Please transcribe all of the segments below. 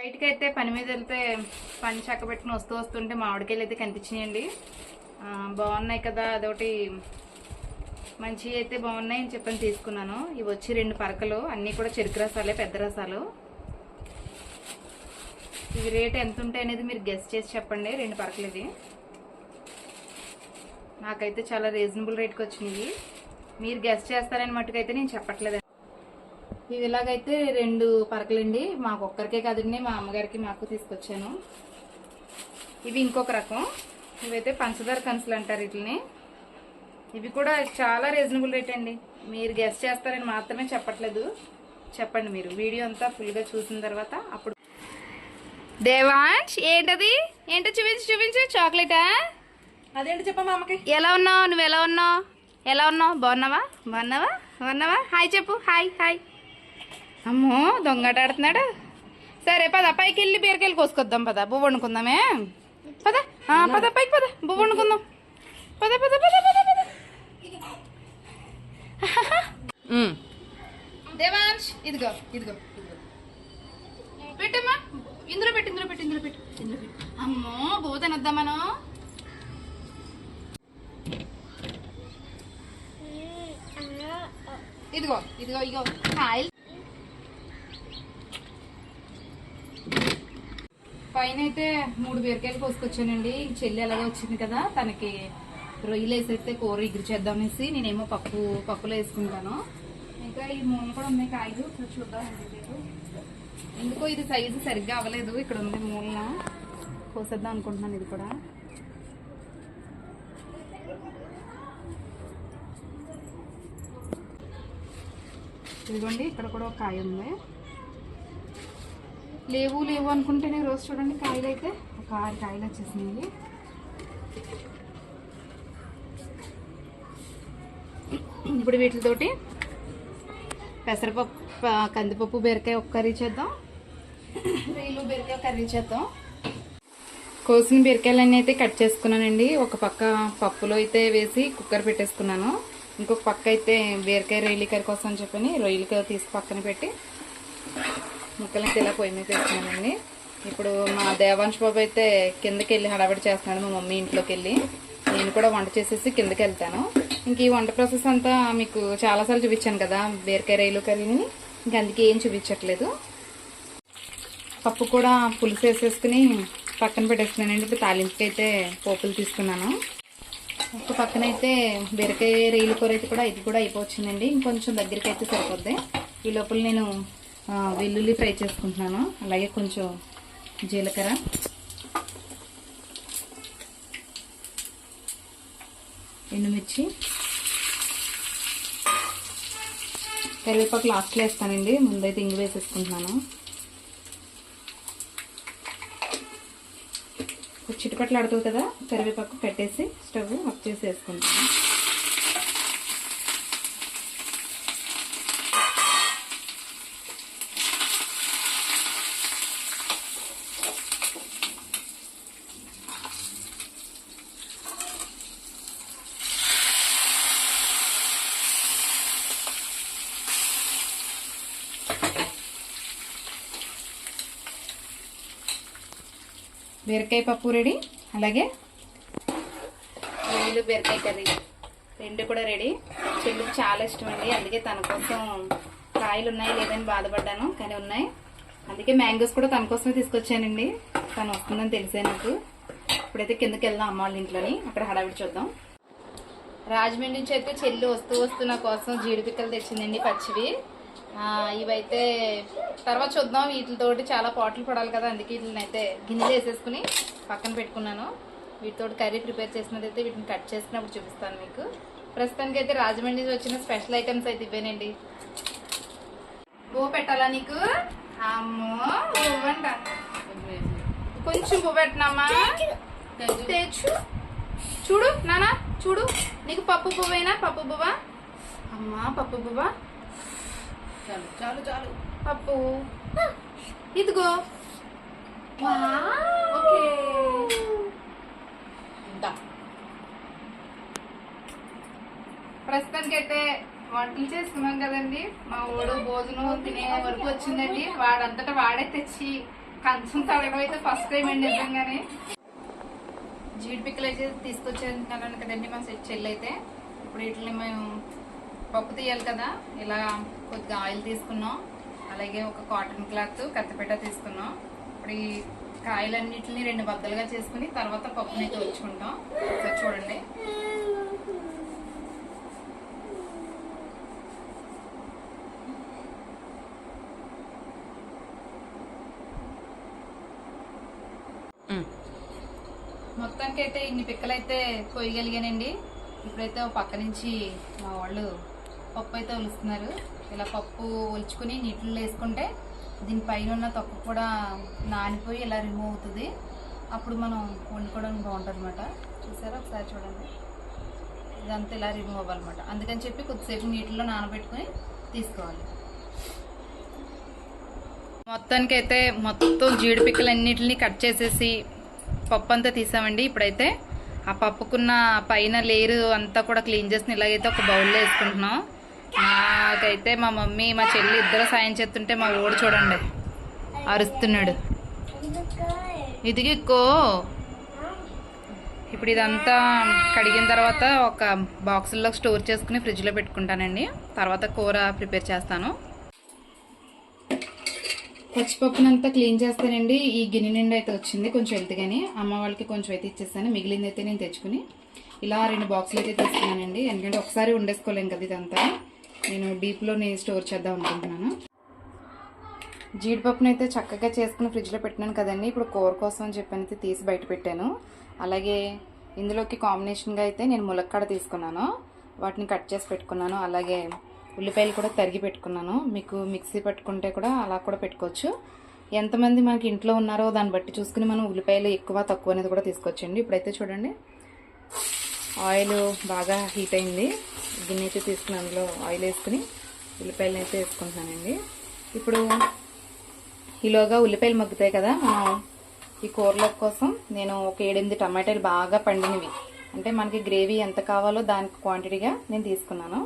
బయటకి అయితే పని మీద వెళ్తే పని చక్క పెట్టుకుని వస్తూ వస్తుంటే మామిడికాయలు అయితే కనిపించినాయండి. బాగున్నాయి కదా అదొకటి మంచి అయితే బాగున్నాయి అని చెప్పని తీసుకున్నాను. ఇవి వచ్చి రెండు పరకలు అన్నీ కూడా చెరుకు రసాలే పెద్ద రసాలు. ఇవి రేట్ ఎంత ఉంటాయి అనేది మీరు గెస్ట్ చేసి చెప్పండి రెండు పరకలు ఇవి. నాకైతే చాలా రీజనబుల్ రేట్కి వచ్చినాయి. మీరు గెస్ట్ చేస్తారని మట్టుకైతే నేను చెప్పట్లేదు. ఇవి ఇలాగైతే రెండు పరకలండి. మాకు ఒక్కరికే కాదండి మా అమ్మగారికి మాకు తీసుకొచ్చాను. ఇవి ఇంకొక రకం. ఇవైతే పంచదార కన్సులు అంటారు వీటిని ఇవి కూడా చాలా రీజనబుల్ రేట్ అండి. మీరు గెస్ట్ చేస్తారని మాత్రమే చెప్పట్లేదు. చెప్పండి మీరు. వీడియో అంతా ఫుల్గా చూసిన తర్వాత అప్పుడు. దేవాంశ్ ఏంటది? ఏంటో చూపించు చూపించు. చాక్లెటా? అదేంటి చెప్పమ్మా అమ్మకి. ఎలా ఉన్నావు? నువ్వు ఎలా ఉన్నావు? ఎలా ఉన్నావు? బాగున్నావా? బాగున్నావా? బాగున్నావా? హాయ్ చెప్పు. Hi hi. అమ్మో దొంగట ఆడుతున్నాడు సరే పద పైకి వెళ్ళి బీరకాయలు కోసుకొద్దాం పద. బువ్వ వండుకుందామే. పద పద పైకి పద. బువ్వ వండుకుందాం. పద పద పద పద పద. దేవాంశ్ ఇదిగో ఇదిగో ఇదిగో. పెట్టమ్మా. ఇందులో పెట్టు ఇందులో పెట్టు ఇందులో పెట్టు. ఇందులో పెట్టు. అమ్మో బువ్వ తినొద్దాం మనం? ఇదిగో ఇదిగో ఇగో కాయలు. పైన అయితే మూడు బీరకాయలు కోసుకొచ్చానండి. చెల్లి అలాగే వచ్చింది కదా తనకి రొయ్యలు వేసేస్తే కూర ఇగురు చేద్దామనేసి నేనేమో పప్పు పప్పులో వేసుకుంటాను. ఇంకా ఈ మూల కూడా ఉన్నాయి కాయలు ఇప్పుడు చూద్దాం ఎందుకో ఇది సైజు సరిగ్గా అవ్వలేదు ఇక్కడ ఉంది మూలన. కోసేద్దాం అనుకుంటున్నాను ఇది కూడా. ఇదిగోండి ఇక్కడ కూడా ఒక కాయ ఉంది. లేవు లేవు అనుకుంటేనే రోజు చూడండి కాయలు అయితే ఒక ఆరు కాయలు వచ్చేసినాయి. ఇప్పుడు వీటితోటి పెసరపప్పు కందిపప్పు బీరకాయ ఒక కర్రీ చేద్దాం. రైలు బీరకాయ కర్రీ చేద్దాం. కోసిన బీరకాయలన్నీ అయితే కట్ చేసుకున్నానండి. ఒక పక్క పప్పులో అయితే వేసి కుక్కర్ పెట్టేసుకున్నాను. ఇంకొక పక్క అయితే బీరకాయ రొయ్యల కర్రీ కోసం అని చెప్పని రొయ్యల తీసి పక్కన పెట్టి ముక్కలకి ఇలా పొయ్యి మీద వేసుకున్నానండి. ఇప్పుడు మా దేవాంశ్ బాబు అయితే కిందకి వెళ్ళి హడావిడి చేస్తున్నాడు మా మమ్మీ ఇంట్లోకి వెళ్ళి నేను కూడా వంట చేసేసి కిందకి వెళ్తాను ఇంక ఈ వంట ప్రాసెస్ అంతా మీకు చాలాసార్లు చూపించాను కదా బీరకాయ రైలు కర్రీని. ఇంక అందుకే ఏం చూపించట్లేదు. పప్పు కూడా పులుసు వేసేసుకుని పక్కన పెట్టేస్తున్నానండి. ఇప్పుడు తాలింపుకైతే అయితే పోపులు తీసుకున్నాను. ఒక పక్కన అయితే బీరకాయ రైలు కూర అయితే కూడా ఇది కూడా అయిపోవచ్చిందండి. ఇంకొంచెం దగ్గరికి అయితే సరిపోద్ది. ఈ లోపల నేను వెల్లుల్లి ఫ్రై చేసుకుంటున్నాను. అలాగే కొంచెం జీలకర్ర. ఎండుమిర్చి. కరివేపాకు లాస్ట్లో వేస్తానండి. ముందైతే ఇంగు వేసేసుకుంటున్నాను. చిటిపట్లు ఆడుతుంది కదా కరివేపాకు పెట్టేసి స్టవ్ ఆఫ్ చేసి వేసుకుంటాను బీరకాయ పప్పు రెడీ అలాగే రొయ్యలు బీరకాయ కర్రీ రెండు కూడా రెడీ చెల్లికి చాలా ఇష్టం అండి. అందుకే తన కోసం కాయలు ఉన్నాయి లేదని బాధపడ్డాను కానీ ఉన్నాయి. అందుకే మ్యాంగోస్ కూడా తన కోసమే తీసుకొచ్చానండి. తను వస్తుందని తెలిసే నాకు. ఇప్పుడైతే కిందకి వెళ్దాం అమ్మ వాళ్ళ ఇంట్లోని. అక్కడ హడావిడి చూద్దాం. రాజమండ్రి నుంచి అయితే చెల్లి వస్తూ వస్తూ నా కోసం జీడిపిక్కలు తెచ్చిందండి పచ్చివి. ఇవైతే తర్వాత చూద్దాం. వీటితోటి చాలా పాటలు పడాలి కదా అందుకే వీటిని అయితే గిన్నెలు వేసేసుకుని పక్కన పెట్టుకున్నాను. వీటితోటి కర్రీ ప్రిపేర్ చేసినట్టయితే వీటిని కట్ చేసినప్పుడు చూపిస్తాను మీకు. ప్రస్తుతానికి అయితే రాజమండ్రి నుంచి వచ్చిన స్పెషల్ ఐటమ్స్ అయితే ఇవేనండి పువ్వు పెట్టాలా నీకు? అమ్మో పువ్వంట కొంచెం పువ్వు పెట్టినామా తెచ్చు. చూడు నానా చూడు. నీకు పప్పు పువ్వేనా? పప్పు పువ్వా? అమ్మా పప్పు పువ్వా? చాలు చాలు చాలు. పప్పు ఇదిగో. ఓకే. ప్రస్తుతానికి అయితే వంటలు చేసుకున్నాం కదండి. మా ఊడు భోజనం తినే వరకు వచ్చిందండి. వాడంతటా వాడే తెచ్చి కంచం తడగడం అయితే ఫస్ట్ టైం అండి నిజంగానే. జీడి పిక్కలు అయితే తీసుకొచ్చేస్తున్నాను కదండి మా చెల్లి అయితే ఇప్పుడు వీటిని మేము పప్పు తీయాలి కదా. ఇలా కొద్దిగా ఆయిల్ తీసుకున్నాం. అలాగే ఒక కాటన్ క్లాత్ కత్తిపేట తీసుకున్నాం. ఇప్పుడు ఈ కాయలన్నిటిని రెండు బద్దలుగా చేసుకుని తర్వాత పప్పుని అయితే ఉంచుకుంటాం ఒకసారి చూడండి. మొత్తానికి అయితే ఇన్ని పిక్కలు అయితే కొయ్యగలిగానండి. ఇప్పుడైతే పక్క నుంచి మా వాళ్ళు పప్పు అయితే ఒలుస్తున్నారు. ఇలా పప్పు ఒలుచుకుని నీటిలో వేసుకుంటే దీనిపైన ఉన్న తొక్క కూడా నానిపోయి ఇలా రిమూవ్ అవుతుంది. అప్పుడు మనం వండుకోవడానికి బాగుంటుంది అనమాట చూసారా? ఒకసారి చూడండి. ఇదంతా ఇలా రిమూవ్ అవ్వాలన్నమాట. అందుకని చెప్పి కొద్దిసేపు నీటిలో నానబెట్టుకొని తీసుకోవాలి. మొత్తానికి అయితే మొత్తం జీడిపిక్కలన్నిటిని కట్ చేసేసి పప్పు అంతా తీసామండి. ఇప్పుడైతే ఆ పప్పుకున్న పైన లేరు అంతా కూడా క్లీన్ చేసిన ఇలాగైతే ఒక బౌల్లో వేసుకుంటున్నాం. నాకైతే మా మమ్మీ మా చెల్లి ఇద్దరు సాయం చేస్తుంటే మా ఓడు చూడండి. అరుస్తున్నాడు. ఇదిగిక్కో ఇప్పుడు ఇదంతా కడిగిన తర్వాత ఒక బాక్సుల్లో స్టోర్ చేసుకుని ఫ్రిడ్జ్లో పెట్టుకుంటానండి. తర్వాత కూర ప్రిపేర్ చేస్తాను. పచ్చిపప్పునంతా క్లీన్ చేస్తానండి. ఈ గిన్నె నిండా అయితే వచ్చింది కొంచెం వెళ్తుగాని అమ్మ వాళ్ళకి కొంచెం అయితే ఇచ్చేస్తాను. మిగిలింది అయితే నేను తెచ్చుకుని ఇలా రెండు బాక్సులు అయితే తీసుకున్నానండి. ఎందుకంటే ఒకసారి ఉండేసుకోలేం కదా ఇదంతా. నేను డీప్లో నేను స్టోర్ చేద్దాం అనుకుంటున్నాను. జీడిపప్పును అయితే చక్కగా చేసుకుని ఫ్రిడ్జ్లో పెట్టినాను కదండి. ఇప్పుడు కూర కోసం అని చెప్పి అయితే తీసి బయట పెట్టాను. అలాగే ఇందులోకి కాంబినేషన్గా అయితే నేను ములక్కాడ తీసుకున్నాను. వాటిని కట్ చేసి పెట్టుకున్నాను. అలాగే ఉల్లిపాయలు కూడా తరిగి పెట్టుకున్నాను. మీకు మిక్సీ పెట్టుకుంటే కూడా అలా కూడా పెట్టుకోవచ్చు. ఎంతమంది మనకి ఇంట్లో ఉన్నారో దాన్ని బట్టి చూసుకుని మనం ఉల్లిపాయలు ఎక్కువ తక్కువ అనేది కూడా తీసుకోవచ్చండి ఇప్పుడైతే చూడండి. ఆయిల్ బాగా హీట్ అయింది. గిన్నె అయితే తీసుకుని అందులో ఆయిల్ వేసుకుని ఉల్లిపాయలు అయితే వేసుకుంటున్నానండి. ఇప్పుడు ఈలోగా ఉల్లిపాయలు మగ్గుతాయి కదా మనం ఈ కూరల కోసం నేను ఒక ఏడెనిమిది టమాటాలు బాగా పండినవి. అంటే మనకి గ్రేవీ ఎంత కావాలో దానికి క్వాంటిటీగా నేను తీసుకున్నాను.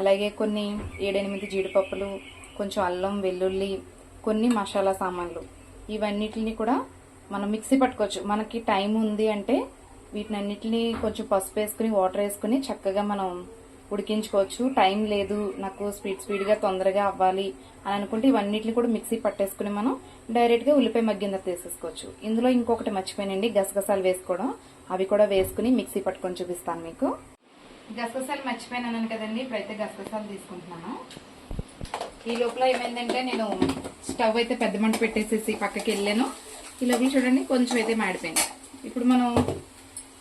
అలాగే కొన్ని ఏడెనిమిది జీడిపప్పులు కొంచెం అల్లం వెల్లుల్లి కొన్ని మసాలా సామాన్లు. ఇవన్నిటిని కూడా మనం మిక్సీ పట్టుకోవచ్చు. మనకి టైం ఉంది అంటే వీటినన్నిటిని కొంచెం పసుపు వేసుకుని వాటర్ వేసుకుని చక్కగా మనం ఉడికించుకోవచ్చు. టైం లేదు. నాకు స్పీడ్ స్పీడ్గా తొందరగా అవ్వాలి అని అనుకుంటే ఇవన్నిటిని కూడా మిక్సీ పట్టేసుకుని మనం డైరెక్ట్గా ఉల్లిపాయ మగ్గింద తీసేసుకోవచ్చు. ఇందులో ఇంకొకటి మర్చిపోయానండి. గసగసాలు వేసుకోవడం. అవి కూడా వేసుకుని మిక్సీ పట్టుకొని చూపిస్తాను మీకు. గసగసాలు మర్చిపోయినాను కదండి. ఇప్పుడైతే గసగసాలు తీసుకుంటున్నాను. ఈ లోపల ఏమైందంటే నేను స్టవ్ అయితే పెద్ద మంట పెట్టేసేసి పక్కకి వెళ్ళాను. ఈ లోపల చూడండి కొంచెం అయితే మాడిపోయింది. ఇప్పుడు మనం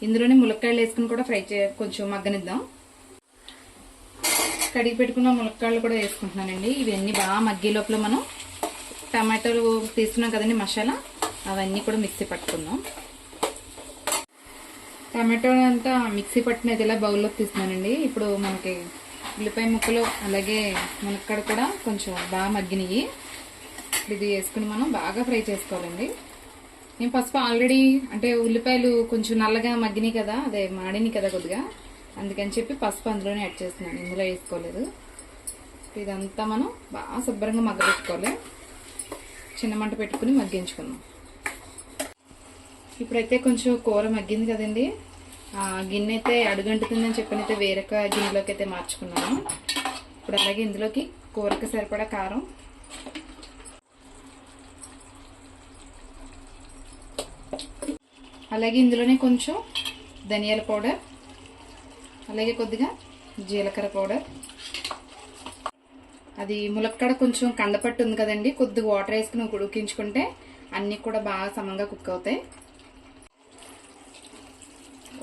ఇందులోనే ములక్కాయలు వేసుకుని కూడా ఫ్రై చే కొంచెం మగ్గనిద్దాం. కడిగి పెట్టుకున్న ములక్కాయలు కూడా వేసుకుంటున్నానండి. ఇవన్నీ బాగా మగ్గే లోపల మనం టమాటోలు తీసుకున్నాం కదండి మసాలా అవన్నీ కూడా మిక్సీ పట్టుకుందాం. టమాటో అంతా మిక్సీ పట్టినది ఇలా బౌల్లోకి తీస్తున్నానండి. ఇప్పుడు మనకి ఉల్లిపాయ ముక్కలు అలాగే మునక్కడ కూడా కొంచెం బాగా మగ్గినాయి. ఇది వేసుకుని మనం బాగా ఫ్రై చేసుకోవాలండి. నేను పసుపు ఆల్రెడీ అంటే ఉల్లిపాయలు కొంచెం నల్లగా మగ్గినాయి కదా అదే మాడినాయి కదా కొద్దిగా. అందుకని చెప్పి పసుపు అందులోనే యాడ్ చేస్తున్నాను. ఇందులో వేసుకోలేదు. ఇదంతా మనం బాగా శుభ్రంగా మగ్గబెట్టుకోవాలి. చిన్న మంట పెట్టుకుని మగ్గించుకుందాం. ఇప్పుడైతే కొంచెం కూర మగ్గింది కదండి. గిన్నె అయితే అడుగంటుతుందని చెప్పనైతే వేరొక గిన్నెలోకి అయితే మార్చుకున్నాను. ఇప్పుడు అలాగే ఇందులోకి కూరకి సరిపడా కారం. అలాగే ఇందులోనే కొంచెం ధనియాల పౌడర్. అలాగే కొద్దిగా జీలకర్ర పౌడర్. అది ములక్కడ కొంచెం కండపట్టు ఉంది కదండి కొద్దిగా వాటర్ వేసుకుని ఉడికించుకుంటే అన్నీ కూడా బాగా సమంగా కుక్ అవుతాయి.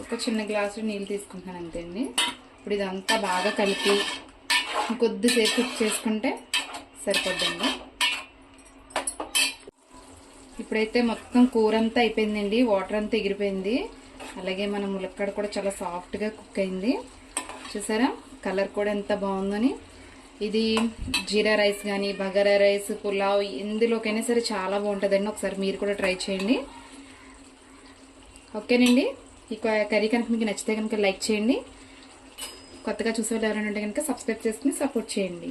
ఒక చిన్న గ్లాసు నీళ్ళు తీసుకుంటాను అంతే అండి. ఇప్పుడు ఇదంతా బాగా కలిపి కొద్దిసేపు కుక్ చేసుకుంటే సరిపోద్దండి. ఇప్పుడైతే మొత్తం కూర అంతా అయిపోయిందండి వాటర్ అంతా ఎగిరిపోయింది. అలాగే మన ములక్కడ కూడా చాలా సాఫ్ట్గా కుక్ అయింది. చూసారా? కలర్ కూడా ఎంత బాగుందని. ఇది జీరా రైస్ కానీ బగారా రైస్ పులావ్ ఎందులోకైనా సరే చాలా బాగుంటుందండి. ఒకసారి మీరు కూడా ట్రై చేయండి. ఓకేనండి. ఈ కర్రీ కనుక మీకు నచ్చితే కనుక లైక్ చేయండి. కొత్తగా చూసే వాళ్ళు ఎవరైనా ఉంటే కనుక సబ్స్క్రైబ్ చేసుకుని సపోర్ట్ చేయండి.